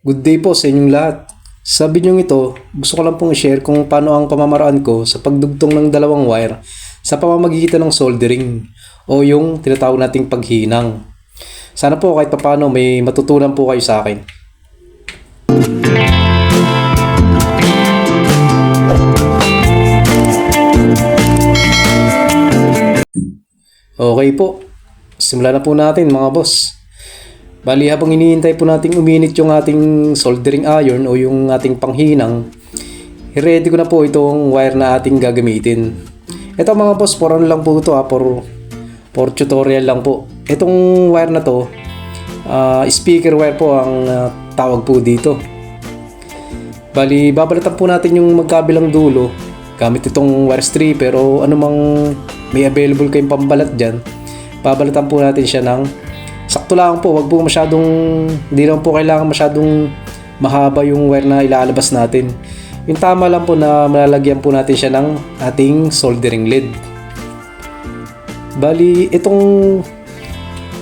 Good day po sa inyong lahat. Sa video ito, gusto ko lang pong i-share kung paano ang pamamaraan ko sa pagdugtong ng dalawang wire sa pamamagitan ng soldering o yung tinatawag nating paghinang. Sana po kahit paano may matutunan po kayo sa akin. Okay po, simulan na po natin mga boss. Bali habang iniintay po nating uminit yung ating soldering iron o yung ating panghinang, i-ready ko na po itong wire na ating gagamitin. Ito mga boss, for ano lang po ito ha, for, for tutorial lang po. Itong wire na to, ah, speaker wire po ang ah, tawag po dito. Bali, babalatan po natin yung magkabilang dulo gamit itong wire stripper o anumang may available kayong pambalat dyan. Babalatan po natin siya ng sakto lang po, wag po masyadong, hindi naman po kailangan masyadong mahaba yung wire na ilalabas natin. Yung tama lang po na malalagyan po natin siya ng ating soldering lead. Bali, itong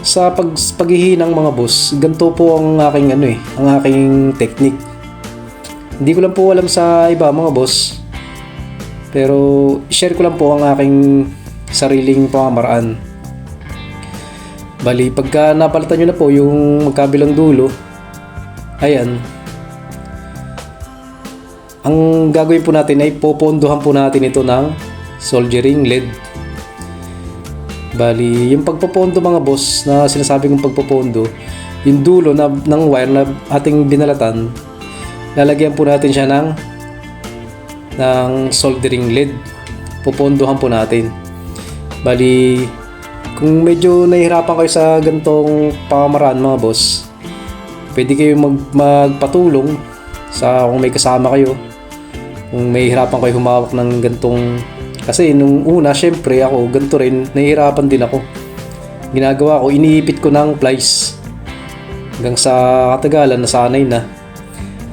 sa pag paghihinang mga boss, ganito po ang aking ano eh, ang aking technique. Hindi ko lang po alam sa iba mga boss. Pero share ko lang po ang aking sariling pamamaraan. Bali, pagka napalitan nyo na po yung magkabilang dulo, ayan, ang gagawin po natin ay popondohan po natin ito ng soldering lead. Bali, yung pagpopondo mga boss na sinasabi kong pagpopondo, yung dulo na, ng wire na ating binalatan, lalagyan po natin siya ng ng soldering lead. Popondohan po natin. Bali, kung medyo nahihirapan kayo sa gantong pamamaraan mga boss, pwede kayo mag, magpatulong sa kung may kasama kayo. Kung may hirapan kayo humawak ng gantong kasi nung una, syempre ako, ganito rin, nahihirapan din ako. Ginagawa ko, iniipit ko ng plies. Hanggang sa katagalan, nasanay na.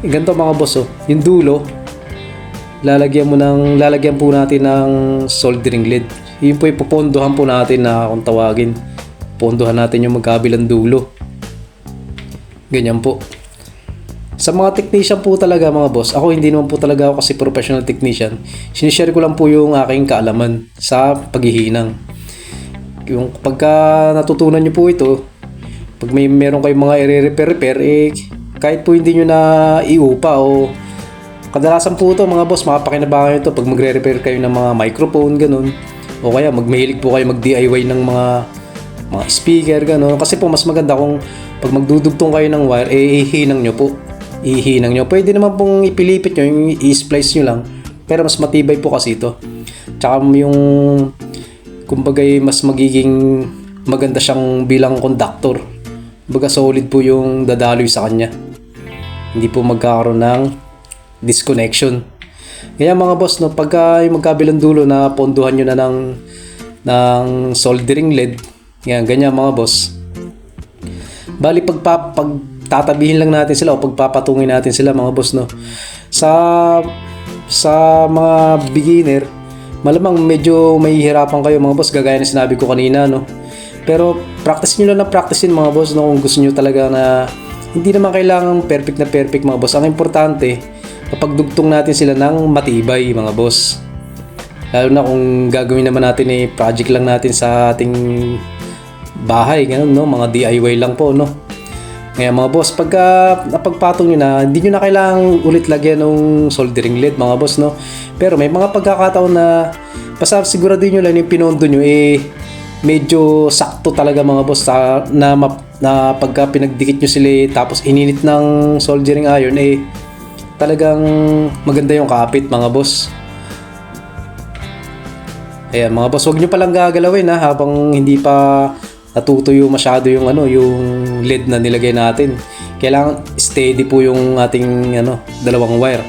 Eh, ganito mga boss, oh. yung dulo, lalagyan mo ng, lalagyan po natin ng soldering lead. Yun po ipopondohan po natin na kung tawagin. Pondohan natin yung magkabilang dulo. Ganyan po. Sa mga technician po talaga mga boss, ako hindi naman po talaga ako kasi professional technician. Sinishare ko lang po yung aking kaalaman sa paghihinang. Yung pagka natutunan nyo po ito, pag may meron kayong mga i-repair-repair, eh, kahit po hindi nyo na iupa o kadalasan po ito mga boss, makapakinabangan ito pag magre-repair kayo ng mga microphone, ganun. O kaya magmahilig po kayo mag-DIY ng mga mga speaker, gano'n. Kasi po mas maganda kung pag magdudugtong kayo ng wire, eh, ihinang nyo po ihinang nyo. Pwede naman pong ipilipit nyo, yung i-splice nyo lang. Pero mas matibay po kasi ito. Tsaka yung, kumbaga mas magiging maganda siyang bilang conductor. Baga solid po yung dadaloy sa kanya. Hindi po magkakaroon ng disconnection. Kaya mga boss, no, pagka yung magkabilang dulo na ponduhan nyo na ng, ng soldering lead, yan, ganyan mga boss. Bali, pag, pag tatabihin lang natin sila o pagpapatungin natin sila mga boss no sa sa mga beginner malamang medyo may hirapan kayo mga boss gagaya ng sinabi ko kanina no pero practice nyo lang na practicein mga boss no kung gusto nyo talaga na hindi naman kailangan perfect na perfect mga boss ang importante kapag dugtong natin sila ng matibay mga boss. Lalo na kung gagawin naman natin eh project lang natin sa ating bahay ganun no? Mga DIY lang po no? Kaya mga boss, pagka napagpatong nyo na, hindi nyo na kailangang ulit lagyan ng soldering lead mga boss, no? Pero may mga pagkakataon na basta siguraduhin nyo lang yung pinondo nyo, eh, medyo sakto talaga mga boss na, map, na pagka pinagdikit nyo sila eh, tapos ininit ng soldering iron, eh, talagang maganda yung kapit mga boss. Ayan mga boss, huwag nyo palang gagalawin ha, habang hindi pa natutuyo masyado yung ano, yung lid na nilagay natin. Kailangan steady po yung ating ano, dalawang wire.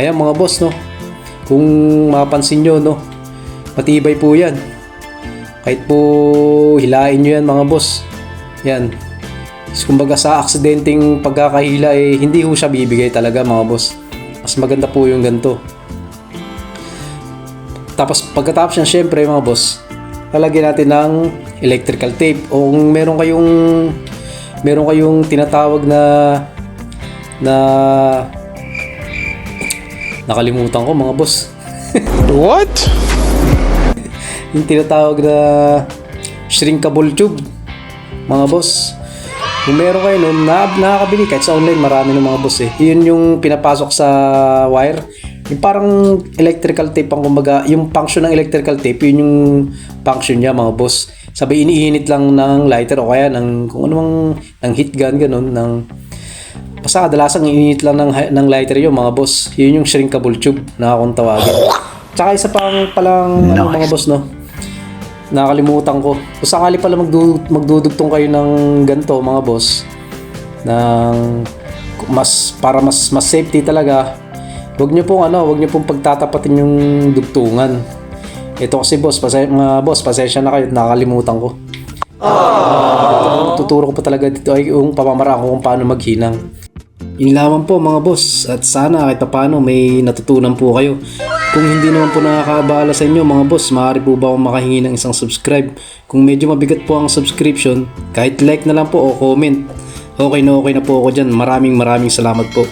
Ayan mga boss no. Kung mapansin nyo no, matibay po 'yan. Kahit po hilain nyo yan mga boss. Yan. Kumbaga sa aksidenteng pagkakahila eh, hindi ho siya bibigay talaga mga boss. Mas maganda po yung ganito. Tapos pagkatapos yan syempre mga boss, lalagyan natin ng electrical tape o kung meron kayong meron kayong tinatawag na na nakalimutan ko mga boss. What? Yung tinatawag na shrinkable tube mga boss. Kung meron kayo nun, na, nakakabili kahit sa online marami ng mga boss eh. Yun yung pinapasok sa wire. Yung parang electrical tape ang kumbaga, yung function ng electrical tape, yun yung function niya mga boss. Sabi iniinit lang ng lighter o kaya ng kung anong ng heat gun ganun ng Basta kadalasang iniinit lang ng, ng lighter yun mga boss. Yun yung shrinkable tube na akong tawagin. Tsaka isa pang palang ano, mga boss no. Nakalimutan ko. Kung sakali pala magdu magdudugtong kayo ng ganto mga boss ng mas para mas mas safety talaga. Huwag niyo pong ano, huwag niyo pong pagtatapatin yung dugtungan. Ito kasi boss, pasay, mga boss, pasensya na kayo, nakalimutan ko. Tuturo ko pa talaga dito ay yung pamamaraan ko kung paano maghinang. Yun lamang po mga boss at sana kahit paano may natutunan po kayo. Kung hindi naman po nakakaabala sa inyo mga boss, maaari po ba akong makahingi ng isang subscribe? Kung medyo mabigat po ang subscription, kahit like na lang po o comment. Okay na okay na po ako dyan. Maraming maraming salamat po.